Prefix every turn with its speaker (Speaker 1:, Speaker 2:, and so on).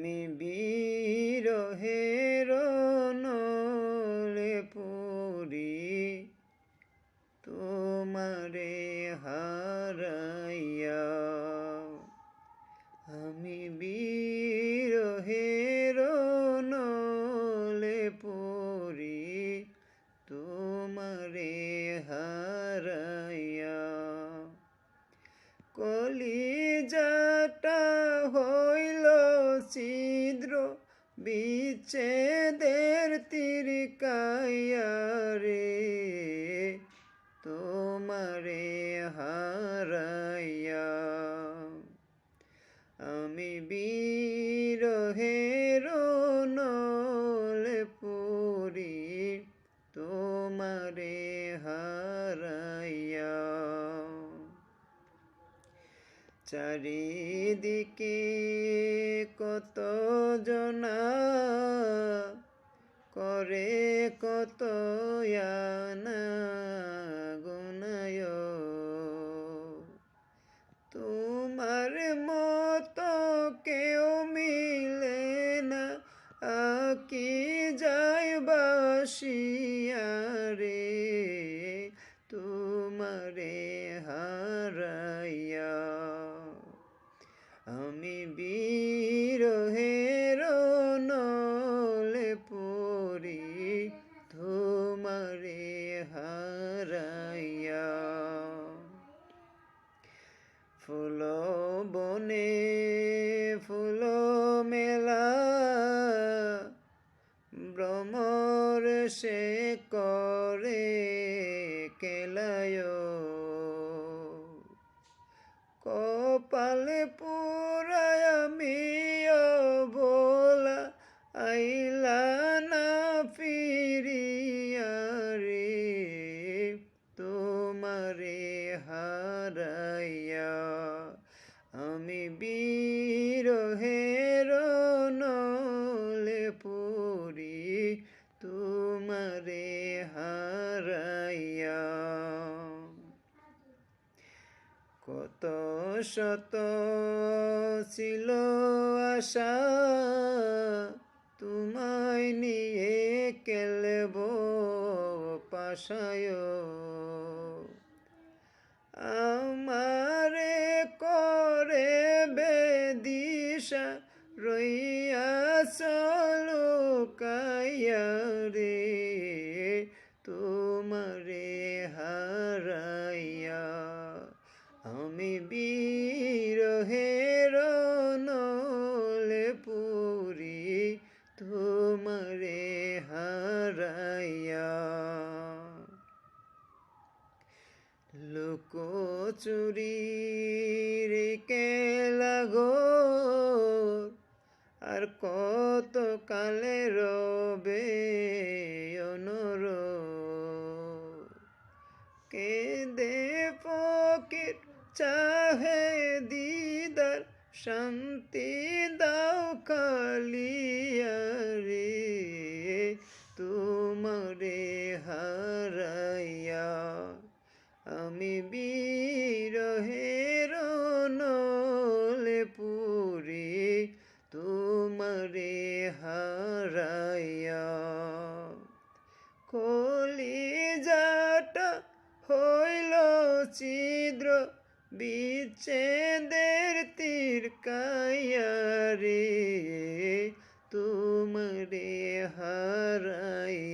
Speaker 1: আমি বিরহের নলে পুরি। তোমারে বিচ্ছেদের তীর রে তোমারে হারাইয়া চারিদিকে কত জনা করে কত গুনায়। তোমার আমি বিরহের নলে পড়ি তোমারে হারাইয়া। ফুল বনে ফুল মেলা ভ্রমর সে করে কেলায়। কপালে পুরায় কত শত ছিল আশা তোমায় নিয়ে কেলব পাশায়। আমারে চুরির লাগো আর কত কালে রবে অনর কেঁদে ফকির চাহে দিদার, শান্তি দাও কালিয়া রে তোমারে হারাইয়া আমি হারাইয়া। হইল ছিদ্র বিচ্ছেদের তীর কায়ারে তোমারে হারাইয়া।